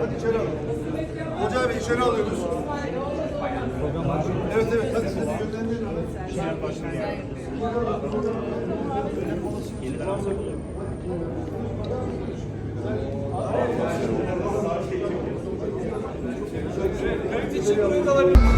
Hadi içeri alın. Hoca Bey içeri alıyoruz. Evet evet hadi siz yönlendirin. Hepimiz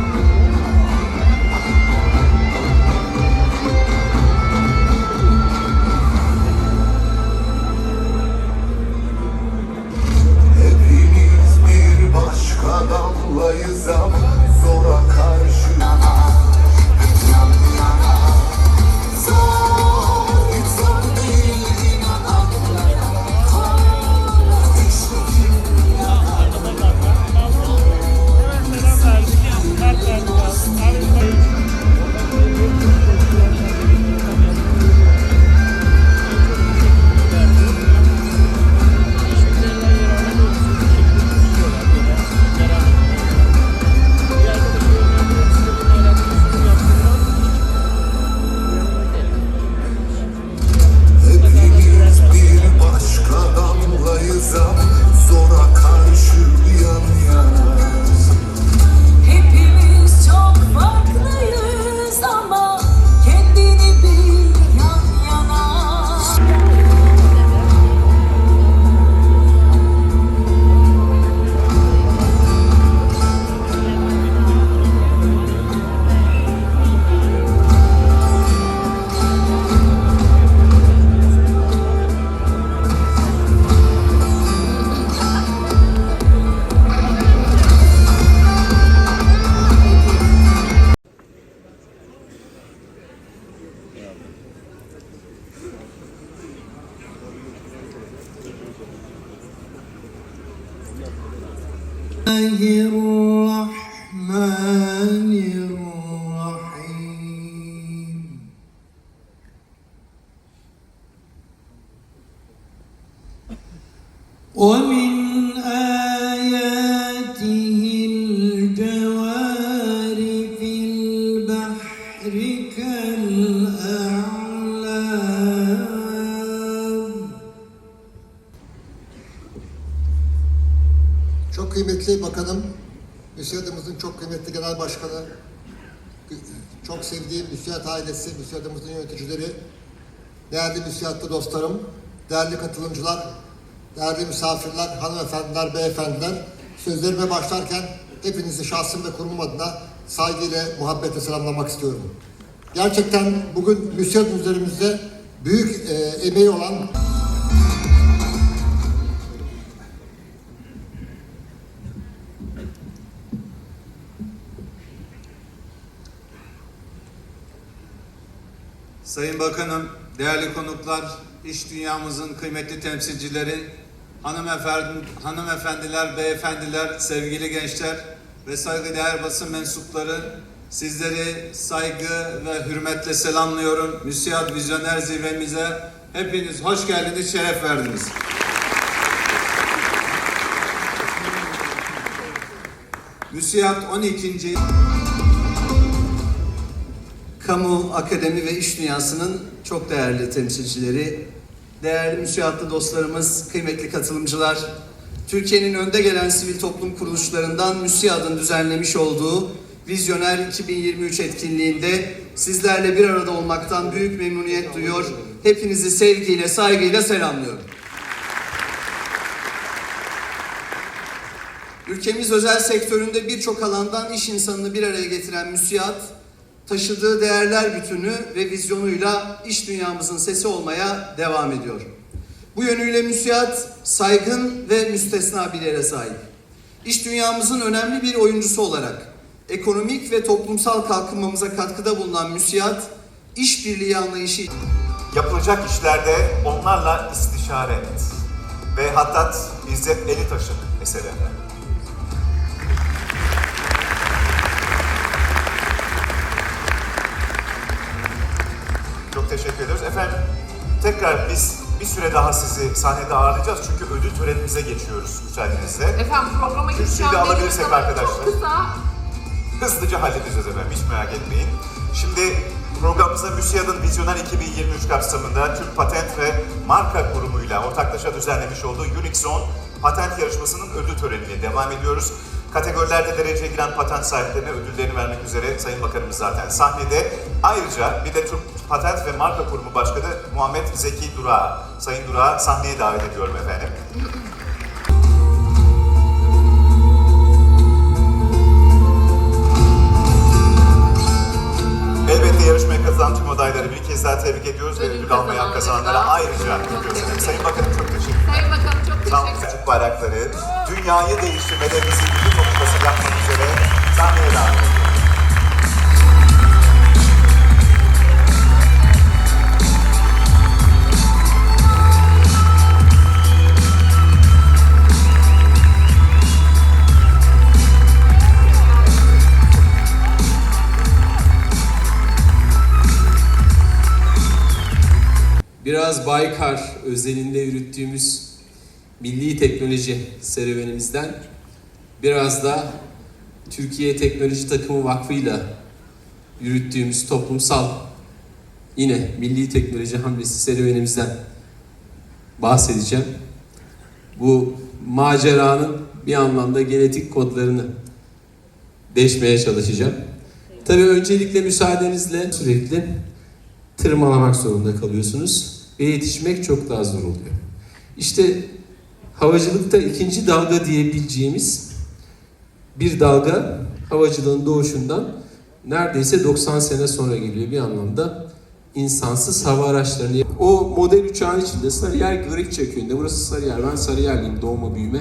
up الله الرحمن Kıymetli bakanım, müsiyadımızın çok kıymetli genel başkanı, çok sevdiğim müsiyat ailesi, müsiyadımızın yöneticileri, değerli müsiyatlı dostlarım, değerli katılımcılar, değerli misafirler, hanımefendiler, beyefendiler, sözlerime başlarken hepinizi şahsım ve kurumum adına saygıyla, muhabbetle selamlamak istiyorum. Gerçekten bugün müsiyat üzerimizde büyük e, emeği olan Sayın Bakanım, değerli konuklar, iş dünyamızın kıymetli temsilcileri, hanımefendi, hanımefendiler, beyefendiler, sevgili gençler ve saygıdeğer basın mensupları, sizleri saygı ve hürmetle selamlıyorum. Müsiyat Vizyoner Zirvemize hepiniz hoş geldiniz, şeref verdiniz. Müsiyat 12. Kamu, akademi ve iş dünyasının çok değerli temsilcileri, değerli müsiatlı dostlarımız, kıymetli katılımcılar, Türkiye'nin önde gelen sivil toplum kuruluşlarından MÜSİAD'ın düzenlemiş olduğu Vizyoner 2023 etkinliğinde sizlerle bir arada olmaktan büyük memnuniyet duyuyor. Hepinizi sevgiyle, saygıyla selamlıyorum. Ülkemiz özel sektöründe birçok alandan iş insanını bir araya getiren müsiat, taşıdığı değerler bütünü ve vizyonuyla iş dünyamızın sesi olmaya devam ediyor. Bu yönüyle müsiat saygın ve müstesna bir yere sahip. İş dünyamızın önemli bir oyuncusu olarak ekonomik ve toplumsal kalkınmamıza katkıda bulunan müsiat, işbirliği anlayışı Yapılacak işlerde onlarla istişare et. Ve Hattat İzzet Eli Taş'ın eserlerinden. Efendim tekrar biz bir süre daha sizi sahnede ağırlayacağız çünkü ödül törenimize geçiyoruz müsaadenizle. Efendim programa Kürsüyü de alabilirsek arkadaşlar. Çok kısa. Hızlıca halledeceğiz efendim, hiç merak etmeyin. Şimdi programımıza MÜSİAD'ın Vizyoner 2023 kapsamında Türk Patent ve Marka Kurumu'yla ortaklaşa düzenlemiş olduğu Unix Zone patent yarışmasının ödül töreniyle devam ediyoruz. Kategorilerde dereceye giren patent sahiplerine ödüllerini vermek üzere Sayın Bakanımız zaten sahnede. Ayrıca bir de Türk Patent ve Marka Kurumu Başkanı Muhammed Zeki Durağı, Sayın Durağı sahneye davet ediyorum efendim. Elbette yarışmaya katılan tüm adayları bir kez daha tebrik ediyoruz ve ödül almayan kazananlara ayrıca kutluyoruz. Sayın Bakanım Ederim. Türk bayrakları dünyayı değiştirmede bizi gücü konuşması yapmak üzere sahneye davet ediyoruz. biraz Baykar özelinde yürüttüğümüz milli teknoloji serüvenimizden biraz da Türkiye Teknoloji Takımı Vakfı'yla yürüttüğümüz toplumsal yine milli teknoloji hamlesi serüvenimizden bahsedeceğim. Bu maceranın bir anlamda genetik kodlarını deşmeye çalışacağım. Tabii öncelikle müsaadenizle sürekli tırmalamak zorunda kalıyorsunuz ve yetişmek çok daha zor oluyor. İşte havacılıkta ikinci dalga diyebileceğimiz bir dalga havacılığın doğuşundan neredeyse 90 sene sonra geliyor bir anlamda insansız hava araçlarını. O model uçağın içinde Sarıyer Gırıkça köyünde, burası Sarıyer, ben Sarıyerliyim doğma büyüme.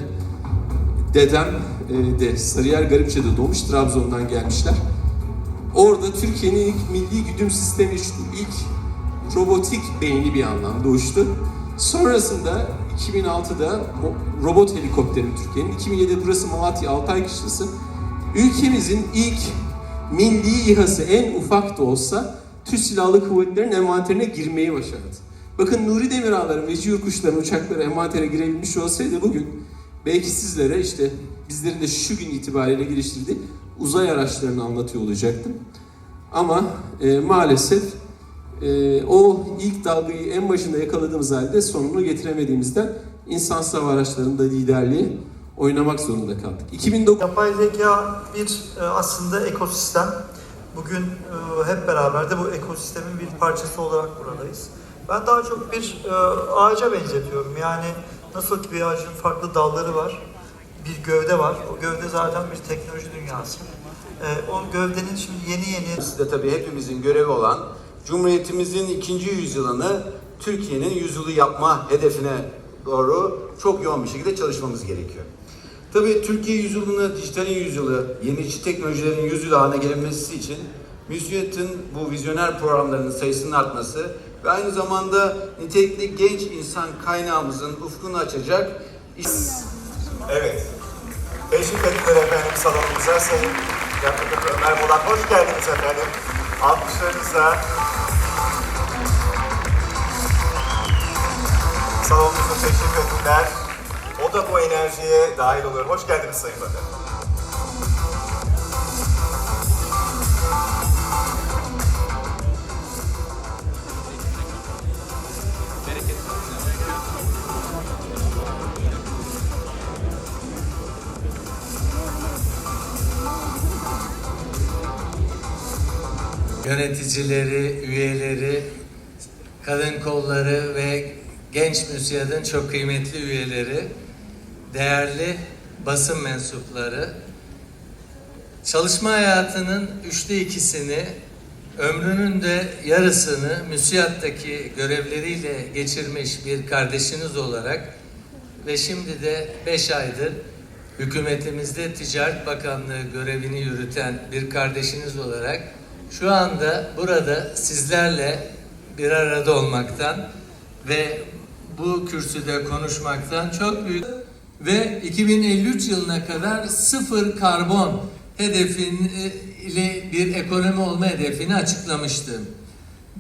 Dedem e, de Sarıyer Garipçe'de doğmuş, Trabzon'dan gelmişler. Orada Türkiye'nin ilk milli güdüm sistemi. İlk robotik beyni bir anlamda uçtu. Sonrasında 2006'da o robot helikopteri Türkiye'nin, 2007'de burası Malatya Altay Kışlası. Ülkemizin ilk milli İHA'sı en ufak da olsa Türk Silahlı Kuvvetleri'nin envanterine girmeyi başardı. Bakın Nuri Demirağların ve Cihur Kuşları'nın uçakları envantere girebilmiş olsaydı bugün belki sizlere işte bizlerin de şu gün itibariyle geliştirdiği uzay araçlarını anlatıyor olacaktım. Ama e, maalesef e, o ilk dalgayı en başında yakaladığımız halde sonunu getiremediğimizden insansız hava araçlarında liderliği oynamak zorunda kaldık. 2009 Yapay zeka bir e, aslında ekosistem. Bugün e, hep beraber de bu ekosistemin bir parçası olarak buradayız. Ben daha çok bir e, ağaca benzetiyorum. Yani nasıl ki bir ağacın farklı dalları var, bir gövde var. O gövde zaten bir teknoloji dünyası. O gövdenin şimdi yeni yeni de tabii hepimizin görevi olan Cumhuriyetimizin ikinci yüzyılını Türkiye'nin yüzyılı yapma hedefine doğru çok yoğun bir şekilde çalışmamız gerekiyor. Tabii Türkiye yüzyılını, dijitalin yüzyılı, yenilikçi teknolojilerin yüzyılı haline gelinmesi için MÜSİAD'ın bu vizyoner programlarının sayısının artması ve aynı zamanda nitelikli genç insan kaynağımızın ufkunu açacak iş... Evet. Teşrif ettiler efendim salonumuza. Sayın Yakup'un Ömer Bolat hoş geldiniz efendim. Alkışlarınızla salonumuza teşrif ettiler. O da bu enerjiye dahil oluyor. Hoş geldiniz Sayın Bakan. yöneticileri, üyeleri, kadın kolları ve genç müsiyadın çok kıymetli üyeleri, değerli basın mensupları, çalışma hayatının üçte ikisini, ömrünün de yarısını müsiyattaki görevleriyle geçirmiş bir kardeşiniz olarak ve şimdi de beş aydır hükümetimizde Ticaret Bakanlığı görevini yürüten bir kardeşiniz olarak şu anda burada sizlerle bir arada olmaktan ve bu kürsüde konuşmaktan çok büyük ve 2053 yılına kadar sıfır karbon hedefin ile bir ekonomi olma hedefini açıklamıştım.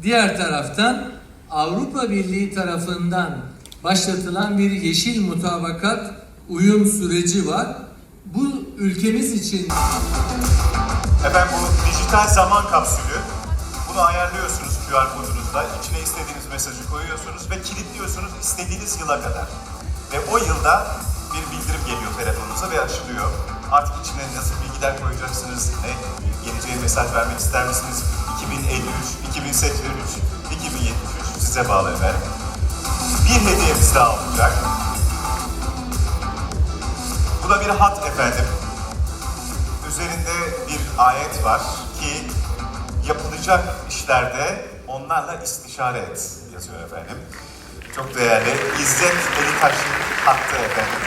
Diğer taraftan Avrupa Birliği tarafından başlatılan bir yeşil mutabakat uyum süreci var. Bu ülkemiz için Efendim bu dijital zaman kapsülü. Bunu ayarlıyorsunuz QR kodunuzla. İçine istediğiniz mesajı koyuyorsunuz ve kilitliyorsunuz istediğiniz yıla kadar. Ve o yılda bir bildirim geliyor telefonunuza ve açılıyor. Artık içine nasıl bilgiler koyacaksınız, ne geleceğe mesaj vermek ister misiniz? 2053, 2083, 2073 size bağlı efendim. Bir hediyemiz daha olacak. Bu da bir hat efendim. Üzerinde bir ayet var ki yapılacak işlerde onlarla istişare et yazıyor efendim. Çok değerli. İzzet Elitaş'ın hattı efendim.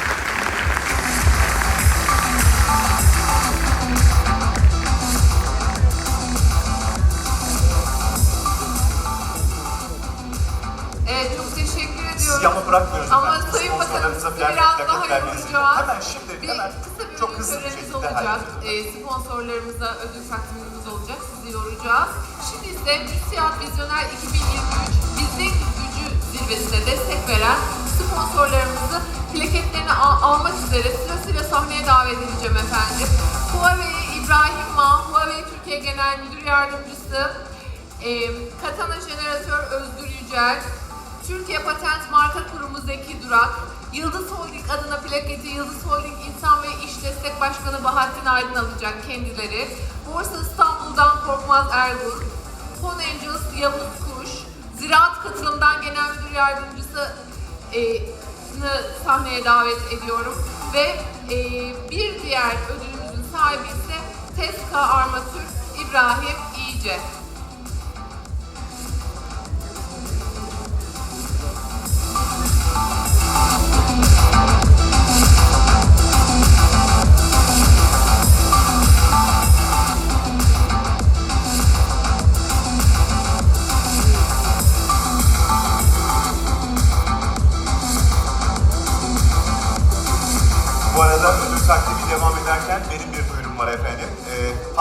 Evet çok teşekkür ediyorum. Siz yama bırakmıyoruz Ama efendim. Sayın Bakanım biraz daha yoracağız. Hemen şimdi, bir, hemen kısa bir çok hızlı bir şekilde olacak. Ee, sponsorlarımıza ödül takdimimiz olacak. Sizi yoracağız. Müsiyat Vizyoner 2023 Bizim Gücü zirvesine destek veren sponsorlarımızı plaketlerini al- almak üzere sırasıyla sahneye davet edeceğim efendim. Huawei İbrahim Ma, Huawei Türkiye Genel Müdür Yardımcısı, e, Katana Jeneratör Özgür Yücel, Türkiye Patent Marka Kurumu Zeki Durak, Yıldız Holding adına plaketi Yıldız Holding İnsan ve İş Destek Başkanı Bahattin Aydın alacak kendileri. Borsa İstanbul'dan Korkmaz Ergun, Fon Angels Yavuz Kuş, Ziraat Katılım'dan Genel Müdür Yardımcısı e, sahneye davet ediyorum. Ve e, bir diğer ödülümüzün sahibi ise Teska Armatür İbrahim İyice.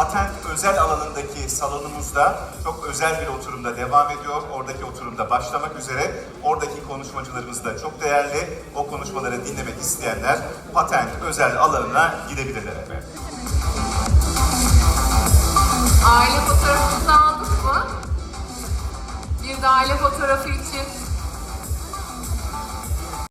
Patent özel alanındaki salonumuzda çok özel bir oturumda devam ediyor. Oradaki oturumda başlamak üzere. Oradaki konuşmacılarımız da çok değerli. O konuşmaları dinlemek isteyenler patent özel alanına gidebilirler. Aile fotoğrafınızı aldık mı? Bir de aile fotoğrafı için